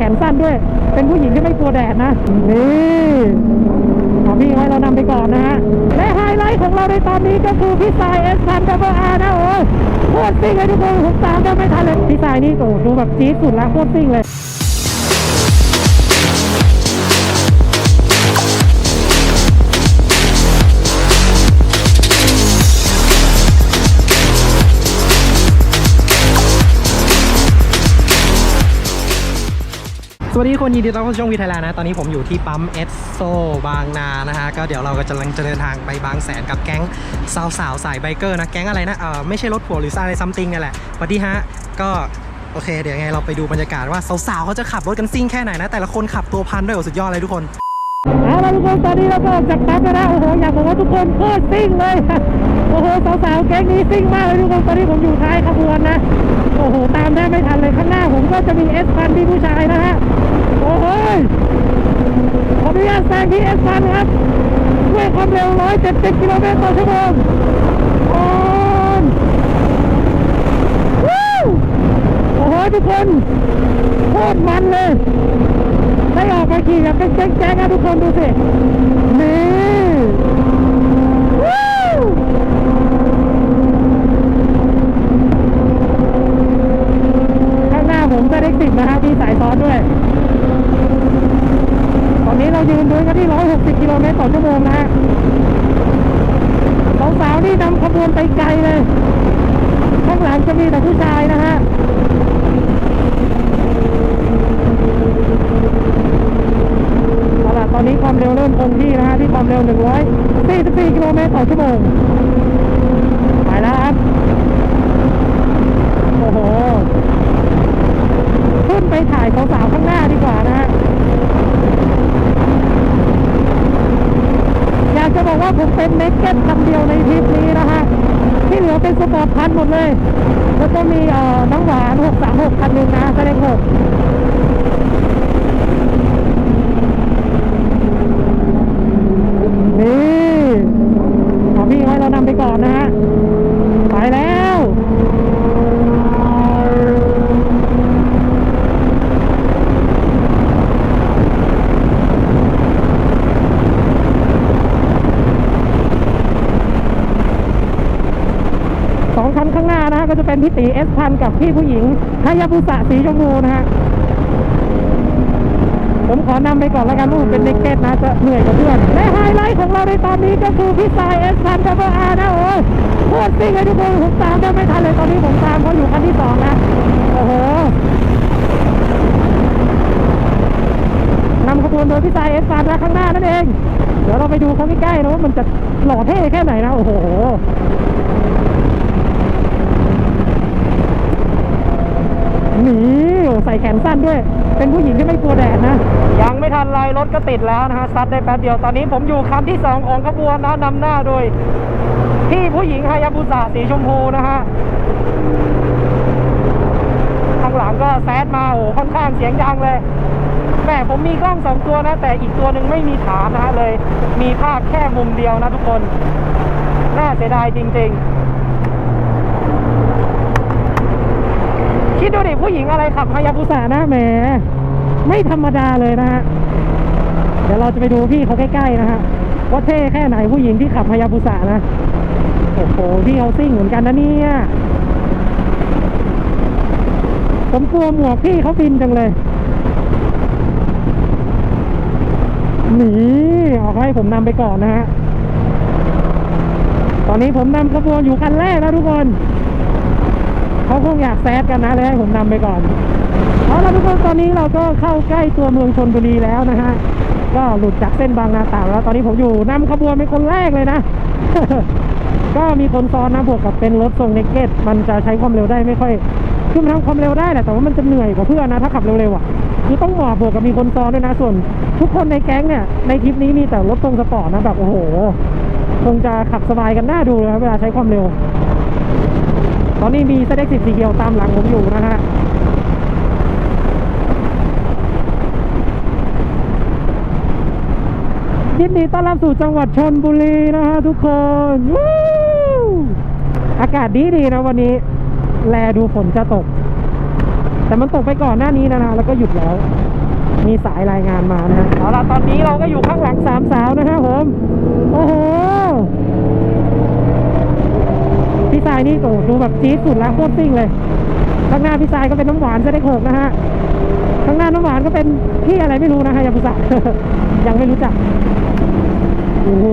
แขนสั้นด้วย เป็นผู้หญิงที่ไม่กลัวแดดนะ นี่ของพี่ไว้เรานำไปก่อนนะฮะ และไฮไลท์ของเราในตอนนี้ก็คือพี่สายเอสพันกับอาร์นะโอ้ยโคตรซิ่งเลยทุกคนผมตามกันไม่ทันเลยพี่สายนี่โอ้โหดูแบบจี๊ดสุดละโคตรซิ่งเลย สวัสดีคนยินดีต้อนรับเข้าช่องวีไทยแลนด์นะ ตอนนี้ผมอยู่ที่ปั๊มเอสโซบางนานะฮะ ก็เดี๋ยวเราก็จะกำลังจะเดินทางไปบางแสนกับแก๊งสาวสาวสายไบเกอร์นะ แก๊งอะไรนะ เออไม่ใช่รถผัวหรืออะไรซัมติงนี่นแหละสวัสดีฮะ ก็ โอเค เดี๋ยวไงเราไปดูบรรยากาศว่าสาวๆเขาจะขับรถกันซิ่งแค่ไหนนะ แต่ละคนขับตัวพันด้วยโอ้สุดยอดเลยทุกคนเอาละทุกคนตอนนี้เราก็ออกจากปั๊มแล้วโอ้โหอยากบอกว่าทุกคนโคตรซิ่งเลยโอ้โหสาวๆแก๊งนี้ซิ่งมากเลยทุกคนตอนนี้ผมอยู่ท้ายขบวนนะโอ้โหตามได้ไม่ทันเลยข้างหน้าผมก็จะมีเอสพันที่ผู้ชายนะฮะ โอ้โหขออนุญาตแซงที่เอสพันครับด้วยความเร็ว 170 กิโลเมตรต่อชั่วโมงโอ้ยวู้โอ้โหทุกคนโคตรมันเลยได้ออกมาขี่กับเป็นแจ๊กๆนะทุกคนดูสินี่วู้ข้างหน้าผมจะได้สิบนะครับมีสายซ้อนด้วย ตอนนี้เรายืนด้วยกันที่ 160 กิโลเมตรต่อชั่วโมงนะฮะสาวๆนี่นำขบ วนไปไกลเลย ข้างหลังจะมีแต่ผู้ชายนะฮะเอาล่ะตอนนี้ความเร็วเริ่มคงที่นะฮะที่ความเร็ว 144 กิโลเมตรต่อชั่วโมง ไปแล้วครับ โอ้โห ขึ้นไปถ่ายสาวๆข้างหน้าดีกว่านะฮะ อยากจะบอกว่าผมเป็นเน็กเก็ตคำเดียวในทริปนี้นะฮะ ที่เหลือเป็นสปอร์ต พันหมดเลย แล้วก็มีเอ่อน้องหวานหกสามหกคันหนึ่งนะแสดงหก นี่เอาพี่ไว้เรานำไปก่อนนะฮะ ไปแล้ว สองคันข้างหน้านะฮะก็จะ เป็นพี่ตีเอสพันกับพี่ผู้หญิงฮายาบุสะสีชมพูนะฮะผมขอนำไปก่อนแล้วกันลูกเป็นเด็กเก็ตนะจะเหนื่อยกับเพื่อน และไฮไลท์ของเราในตอนนี้ก็คือพี่สายเอสพันกับอาร์นะโอ้ยโคตรซิ่งเลยทุกคนผมตามได้ไม่ทันเลยตอนนี้ผมตามเขาอยู่คันที่สองนะโอ้โหนำขบวนโดยพี่สายเอสพันนะข้างหน้านั่นเอง เดี๋ยวเราไปดูเขาใกล้ๆนะว่ามันจะหล่อเท่แค่ไหนนะโอ้โห นีโอ้ใส่แขนสั้นด้วย เป็นผู้หญิงที่ไม่กลัวแดดนะ ยังไม่ทันไรรถก็ติดแล้วนะฮะซัดได้แป๊บเดียวตอนนี้ผมอยู่คันที่ 2 ของขบวนนะนำหน้าโดยพี่ผู้หญิงฮายาบุสะสีชมพูนะฮะข้างหลังก็แซดมาโอ้ค่อนข้างเสียงดังเลยแม่ผมมีกล้องสองตัวนะ แต่อีกตัวหนึ่งไม่มีฐานนะฮะเลย มีภาพแค่มุมเดียวนะทุกคน น่าเสียดายจริง ๆ คิดดูดิผู้หญิงอะไรขับฮายาบุสะนะแหมไม่ธรรมดาเลยนะฮะเดี๋ยวเราจะไปดูพี่เขาใกล้ๆนะฮะว่าเท่แค่ไหนผู้หญิงที่ขับฮายาบุสะนะโอ้โหพี่เขาซิ่งเหมือนกันนะเนี่ยผมกลัวหมวกพี่เขาบินจังเลยหนีเอาให้ผมนำไปก่อนนะฮะตอนนี้ผมนำขบวนอยู่คันแรกนะทุกคน อยากแซดกันนะเลยให้ผมนำไปก่อนเอาละทุกคนตอนนี้เราก็เข้าใกล้ตัวเมืองชนบุรีแล้วนะฮะก็หลุดจากเส้นบางนาตราดแล้วตอนนี้ผมอยู่นำขบวนเป็นคนแรกเลยนะ ก็มีคนซ้อนนะบวกกับเป็นรถทรงเนกเก็ตมันจะใช้ความเร็วได้ไม่ค่อยคือมันทำความเร็วได้แหละแต่ว่ามันจะเหนื่อยกว่าเพื่อนนะถ้าขับเร็วๆอะคือต้องหมอบบวกกับมีคนซ้อนด้วยนะส่วน ทุกคนในแก๊งเนี่ยในทริปนี้มีแต่รถทรงสปอร์ตนะแบบโอ้โหคงจะขับสบายกันหน่าดูเลยครับเวลาใช้ความเร็ว ตอนนี้มีเซเด็กสิบสีเขียวตามหลังผมอยู่นะฮะยินดีต้อนรับสู่จังหวัดชนบุรีนะฮะทุกคนอากาศดีดีนะวันนี้ แลดูฝนจะตก แต่มันตกไปก่อนหน้านี้นะนะแล้วก็หยุดแล้ว มีสายรายงานมานะฮะเอาล่ะตอนนี้เราก็อยู่ข้างหลังสามสาวนะฮะผม โอ้โห พี่สายนี่โอ้ดูแบบจี๊ดสุดแล้วโคตรซิ่งเลย ข้างหน้าพี่สายก็เป็นน้ำหวานเซเด็กหกนะฮะ ข้างหน้าน้ำหวานก็เป็นพี่อะไรไม่รู้นะฮะยาบุษะยังไม่รู้จัก โอ้โห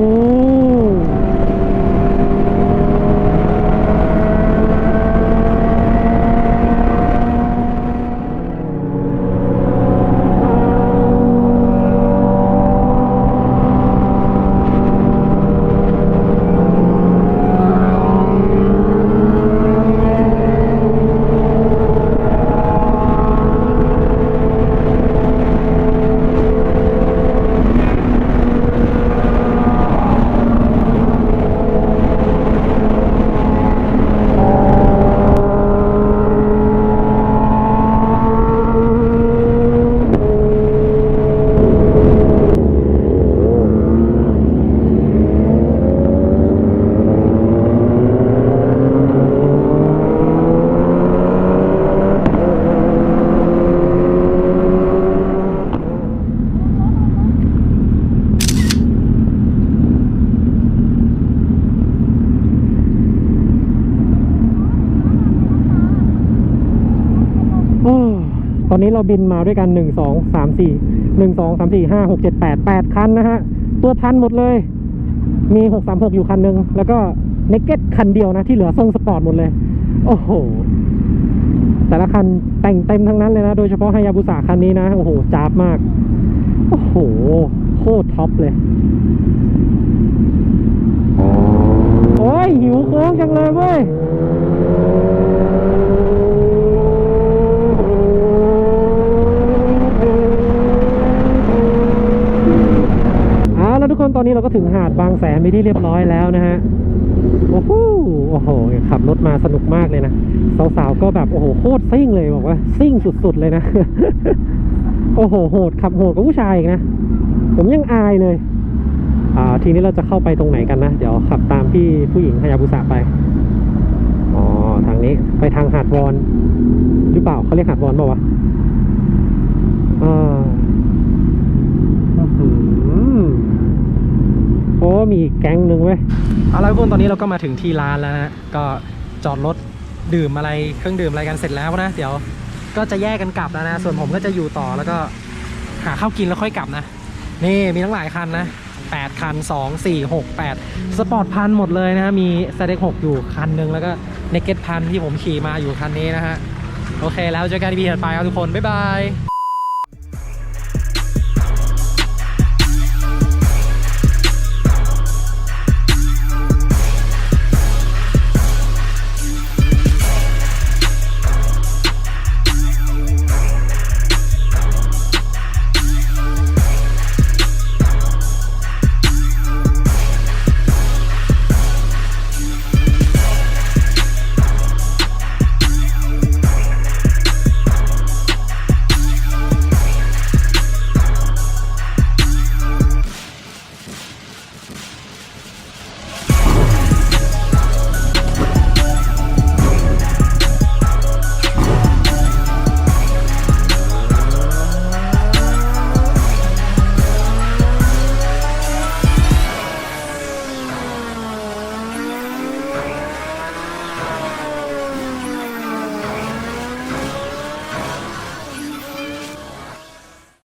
โอ้ต อนนี้เราบินมาด้วยกันหนึ่งสองสามสี่หนึ่งสองสามสี่ห้าหกเจ็ดแปดแปดคันนะฮะ ตัวพันหมดเลย มีหกสามหกอยู่คันหนึ่ง แล้วก็เนกเก็ตคันเดียวนะ ที่เหลือทรงสปอร์ตหมดเลย โอ้โห แต่ละคันแต่งเต็มทั้งนั้นเลยนะ โดยเฉพาะไฮยาบุสาคันนี้นะ โอ้โหจ้าบมาก โอ้โห โคตรท็อปเลย โอ้ยหิวโค้งจังเลยเว้ย เอาแล้วทุกคนตอนนี้เราก็ถึงหาดบางแสนไปที่เรียบร้อยแล้วนะฮะโอ้โหโอ้โหขับรถมาสนุกมากเลยนะสาวๆก็แบบโอ้โหโคตรซิ่งเลยบอกว่าซิ่งสุดๆเลยนะ โอ้โหโหดขับโหดกว่าผู้ชายอีกนะผมยังอายเลยอ่าทีนี้เราจะเข้าไปตรงไหนกันนะ เดี๋ยวขับตามพี่ผู้หญิงฮายาบุสะไปอ๋อทางนี้ไปทางหาดวอนหรือเปล่าเขาเรียกหาดวอนเปล่าวะอ่า อื้อหือโอ้มีแก๊งหนึ่งเว้ยเอาละทุกคนตอนนี้เราก็มาถึงที่ร้านแล้วนะก็จอดรถดื่มอะไรเครื่องดื่มอะไรกันเสร็จแล้วนะเดี๋ยวก็จะแยกกันกลับแล้วนะ ส่วนผมก็จะอยู่ต่อแล้วก็หาข้าวกินแล้วค่อยกลับนะ นี่มีทั้งหลายคันนะ 8 คัน 2 4 6 8 สปอร์ตพันหมดเลยนะ มีสเต็ก6อยู่คันหนึงแล้วก็เนกเก็ตพันที่ผมขี่มาอยู่คันนี้นะฮะ โอเคแล้วเจอกันที่พีถัดไปครับทุกคน บ๊ายบาย